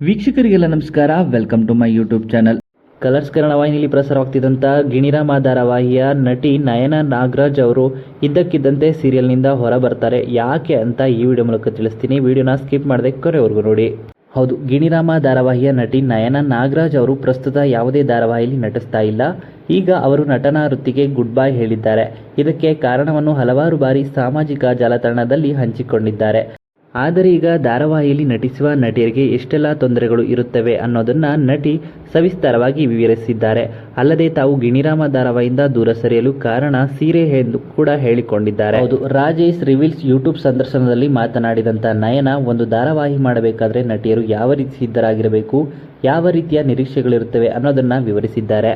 ವೀಕ್ಷಕರಿಗೆಲ್ಲ ನಮಸ್ಕಾರ. Welcome to my YouTube channel Colors Kannada ವಾಹಿನಿಯಲ್ಲಿ ಪ್ರಸಾರವಾಗ್ತಿದ್ದಂಥ ಗಿಣಿರಾಮ ಧಾರಾವಾಹಿಯ ನಟಿ ನಯನ ನಾಗರಾಜ್ ಅವರು ಇದ್ದಕ್ಕಿದ್ದಂತೆ ಸೀರಿಯಲ್ನಿಂದ ಹೊರ ಬರ್ತಾರೆ ಯಾಕೆ ಅಂತ ಈ ವಿಡಿಯೋ ಮೂಲಕ ತಿಳಿಸ್ತೀನಿ. ವಿಡಿಯೋನ ಸ್ಕಿಪ್ ಮಾಡದೆ ಕೊನೆವರೆಗೂ ನೋಡಿ. ಹೌದು ಗಿಣಿರಾಮ ಧಾರಾವಾಹಿಯ ನಟಿ ನಯನ ನಾಗರಾಜ್ ಅವರು ಪ್ರಸ್ತುತ ಯಾವುದೇ ಧಾರಾವಾಹಿಯಲ್ಲಿ ನಟಿಸ್ತಾ ಇಲ್ಲ. ಈಗ ಅವರು ನಟನಾ ವೃತ್ತಿಗೆ ಗುಡ್ ಬೈ ಹೇಳಿದ್ದಾರೆ. ಇದಕ್ಕೆ ಕಾರಣವನ್ನು ಹಲವಾರು ಬಾರಿ ಸಾಮಾಜಿಕ ಜಾಲತಾಣದಲ್ಲಿ ಹಂಚಿಕೊಂಡಿದ್ದಾರೆ. ಆದರೆ ಈಗ ಧಾರಾವಾಹಿಯಲ್ಲಿ ನಟಿಸುವ ನಟಿಯರಿಗೆ ಎಷ್ಟೆಲ್ಲ ತೊಂದರೆಗಳು ಇರುತ್ತವೆ ಅನ್ನೋದನ್ನ ನಟಿ ಸವಿಸ್ತಾರವಾಗಿ ವಿವರಿಸಿದ್ದಾರೆ. ಅಲ್ಲದೆ ತಾವು ಗಿಣಿರಾಮ ಧಾರಾವಾಹಿಯಿಂದ ದೂರ ಸರಿಯಲು ಕಾರಣ ಸೀರೆ ಎಂದು ಕೂಡ ಹೇಳಿಕೊಂಡಿದ್ದಾರೆ. ಹೌದು, ರಾಜೇಶ್ ರಿವೀಲ್ಸ್ ಯೂಟ್ಯೂಬ್ ಸಂದರ್ಶನದಲ್ಲಿ ಮಾತನಾಡಿದಂಥ ನಯನ, ಒಂದು ಧಾರಾವಾಹಿ ಮಾಡಬೇಕಾದ್ರೆ ನಟಿಯರು ಯಾವ ರೀತಿ ಸಿದ್ಧರಾಗಿರಬೇಕು, ಯಾವ ರೀತಿಯ ನಿರೀಕ್ಷೆಗಳಿರುತ್ತವೆ ಅನ್ನೋದನ್ನ ವಿವರಿಸಿದ್ದಾರೆ.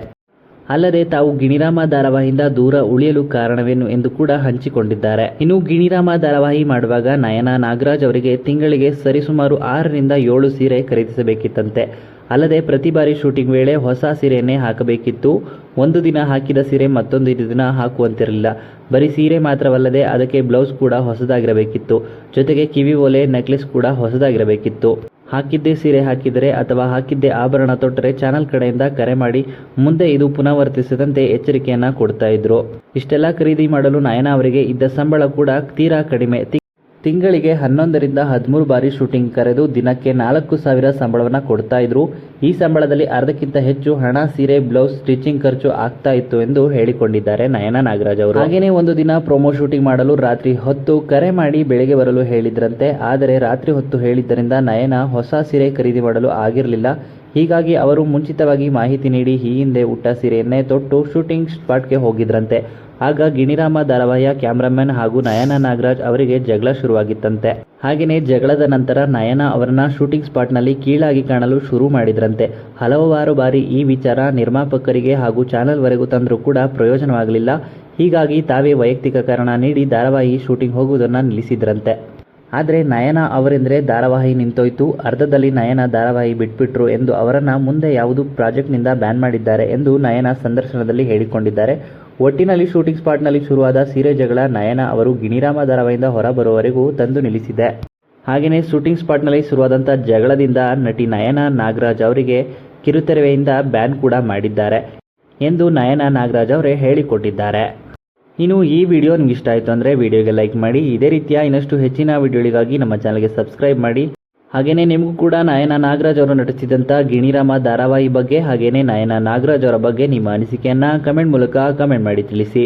ಅಲ್ಲದೆ ತಾವು ಗಿಣಿರಾಮ ಧಾರಾವಾಹಿಯಿಂದ ದೂರ ಉಳಿಯಲು ಕಾರಣವೇನು ಎಂದು ಕೂಡ ಹಂಚಿಕೊಂಡಿದ್ದಾರೆ. ಇನ್ನು ಗಿಣಿರಾಮ ಧಾರಾವಾಹಿ ಮಾಡುವಾಗ ನಯನ ನಾಗರಾಜ್ ಅವರಿಗೆ ತಿಂಗಳಿಗೆ ಸರಿಸುಮಾರು ಆರರಿಂದ ಏಳು ಸೀರೆ ಖರೀದಿಸಬೇಕಿತ್ತಂತೆ. ಅಲ್ಲದೆ ಪ್ರತಿ ಬಾರಿ ಶೂಟಿಂಗ್ ವೇಳೆ ಹೊಸ ಸೀರೆಯನ್ನೇ ಹಾಕಬೇಕಿತ್ತು. ಒಂದು ದಿನ ಹಾಕಿದ ಸೀರೆ ಮತ್ತೊಂದು ದಿನ ಹಾಕುವಂತಿರಲಿಲ್ಲ. ಬರೀ ಸೀರೆ ಮಾತ್ರವಲ್ಲದೆ ಅದಕ್ಕೆ ಬ್ಲೌಸ್ ಕೂಡ ಹೊಸದಾಗಿರಬೇಕಿತ್ತು. ಜೊತೆಗೆ ಕಿವಿ ಓಲೆ, ನೆಕ್ಲೆಸ್ ಕೂಡ ಹೊಸದಾಗಿರಬೇಕಿತ್ತು. ಹಾಕಿದ್ದೇ ಸೀರೆ ಹಾಕಿದರೆ ಅಥವಾ ಹಾಕಿದ್ದೇ ಆಭರಣ ತೊಟ್ಟರೆ ಚಾನಲ್ ಕಡೆಯಿಂದ ಕರೆ ಮಾಡಿ ಮುಂದೆ ಇದು ಪುನರಾವರ್ತಿಸದಂತೆ ಎಚ್ಚರಿಕೆಯನ್ನ ಕೊಡ್ತಾ ಇದ್ರು. ಇಷ್ಟೆಲ್ಲ ಖರೀದಿ ಮಾಡಲು ನಯನ ಅವರಿಗೆ ಇದ್ದ ಸಂಬಳ ಕೂಡ ತೀರಾ ಕಡಿಮೆ. ತಿಂಗಳಿಗೆ ಹನ್ನೊಂದರಿಂದ ಹದಿಮೂರು ಬಾರಿ ಶೂಟಿಂಗ್ ಕರೆದು ದಿನಕ್ಕೆ ನಾಲ್ಕು ಸಾವಿರ ಸಂಬಳವನ್ನು ಕೊಡ್ತಾ ಇದ್ರು. ಈ ಸಂಬಳದಲ್ಲಿ ಅರ್ಧಕ್ಕಿಂತ ಹೆಚ್ಚು ಹಣ, ಸೀರೆ, ಬ್ಲೌಸ್ ಸ್ಟಿಚಿಂಗ್ ಖರ್ಚು ಆಗ್ತಾ ಇತ್ತು ಎಂದು ಹೇಳಿಕೊಂಡಿದ್ದಾರೆ ನಯನ ನಾಗರಾಜ್ ಅವರು. ಹಾಗೇನೆ ಒಂದು ದಿನ ಪ್ರೊಮೋ ಶೂಟಿಂಗ್ ಮಾಡಲು ರಾತ್ರಿ ಹೊತ್ತು ಕರೆ ಮಾಡಿ ಬೆಳಗ್ಗೆ ಬರಲು ಹೇಳಿದ್ರಂತೆ. ಆದರೆ ರಾತ್ರಿ ಹೊತ್ತು ಹೇಳಿದ್ದರಿಂದ ನಯನ ಹೊಸ ಸೀರೆ ಖರೀದಿ ಮಾಡಲು ಆಗಿರಲಿಲ್ಲ. ಹೀಗಾಗಿ ಅವರು ಮುಂಚಿತವಾಗಿ ಮಾಹಿತಿ ನೀಡಿ ಈ ಹಿಂದೆ ಉಟ್ಟ ಸೀರೆಯನ್ನೇ ತೊಟ್ಟು ಶೂಟಿಂಗ್ ಸ್ಪಾಟ್ಗೆ ಹೋಗಿದ್ರಂತೆ. ಆಗ ಗಿಣಿರಾಮ ಧಾರಾವಾಹಿಯ ಕ್ಯಾಮ್ರಾಮನ್ ಹಾಗೂ ನಯನ ನಾಗರಾಜ್ ಅವರಿಗೆ ಜಗಳ ಶುರುವಾಗಿತ್ತಂತೆ. ಹಾಗೆಯೇ ಜಗಳದ ನಂತರ ನಯನ ಅವರನ್ನ ಶೂಟಿಂಗ್ ಸ್ಪಾಟ್ನಲ್ಲಿ ಕೀಳಾಗಿ ಕಾಣಲು ಶುರು ಮಾಡಿದ್ರಂತೆ. ಹಲವಾರು ಬಾರಿ ಈ ವಿಚಾರ ನಿರ್ಮಾಪಕರಿಗೆ ಹಾಗೂ ಚಾನಲ್ವರೆಗೂ ತಂದರೂ ಕೂಡ ಪ್ರಯೋಜನವಾಗಲಿಲ್ಲ. ಹೀಗಾಗಿ ತಾವೇ ವೈಯಕ್ತಿಕ ಕಾರಣ ನೀಡಿ ಧಾರಾವಾಹಿ ಶೂಟಿಂಗ್ ಹೋಗುವುದನ್ನು ನಿಲ್ಲಿಸಿದ್ರಂತೆ. ಆದರೆ ನಯನ ಅವರೆಂದರೆ ಧಾರಾವಾಹಿ ನಿಂತೋಯ್ತು. ಅರ್ಧದಲ್ಲಿ ನಯನ ಧಾರಾವಾಹಿ ಬಿಟ್ಬಿಟ್ರು ಎಂದು ಅವರನ್ನು ಮುಂದೆ ಯಾವುದು ಪ್ರಾಜೆಕ್ಟ್ನಿಂದ ಬ್ಯಾನ್ ಮಾಡಿದ್ದಾರೆ ಎಂದು ನಯನ ಸಂದರ್ಶನದಲ್ಲಿ ಹೇಳಿಕೊಂಡಿದ್ದಾರೆ. ಒಟ್ಟಿನಲ್ಲಿ ಶೂಟಿಂಗ್ ಸ್ಪಾಟ್ನಲ್ಲಿ ಶುರುವಾದ ಸೀರೆ ಜಗಳ ನಯನ ಅವರು ಗಿಣಿರಾಮ ಧಾರಾವಾಹಿಯಿಂದ ಹೊರಬರುವವರೆಗೂ ತಂದು ನಿಲ್ಲಿಸಿದೆ. ಹಾಗೆಯೇ ಶೂಟಿಂಗ್ ಸ್ಪಾಟ್ನಲ್ಲಿ ಶುರುವಾದಂಥ ಜಗಳದಿಂದ ನಟಿ ನಯನ ನಾಗರಾಜ್ ಅವರಿಗೆ ಕಿರುತೆರೆಯಿಂದ ಬ್ಯಾನ್ ಕೂಡ ಮಾಡಿದ್ದಾರೆ ಎಂದು ನಯನ ನಾಗರಾಜ್ ಅವರೇ ಹೇಳಿಕೊಟ್ಟಿದ್ದಾರೆ. ಇನ್ನು ಈ ವಿಡಿಯೋ ನಿಮ್ಗೆ ಇಷ್ಟ ಆಯಿತು ಅಂದರೆ ವಿಡಿಯೋಗೆ ಲೈಕ್ ಮಾಡಿ, ಇದೇ ರೀತಿಯ ಇನ್ನಷ್ಟು ಹೆಚ್ಚಿನ ವಿಡಿಯೋಗಳಿಗಾಗಿ ನಮ್ಮ ಚಾನಲ್ಗೆ ಸಬ್ಸ್ಕ್ರೈಬ್ ಮಾಡಿ. ಹಾಗೆಯೇ ನಿಮಗೂ ಕೂಡ ನಯನ ನಾಗರಾಜ್ ಅವರು ನಟಿಸಿದಂಥ ಗಿಣಿರಾಮ ಧಾರಾವಾಹಿ ಬಗ್ಗೆ ಹಾಗೆಯೇ ನಯನ ನಾಗರಾಜ್ ಅವರ ಬಗ್ಗೆ ನಿಮ್ಮ ಅನಿಸಿಕೆಯನ್ನು ಕಮೆಂಟ್ ಮೂಲಕ ಕಮೆಂಟ್ ಮಾಡಿ ತಿಳಿಸಿ.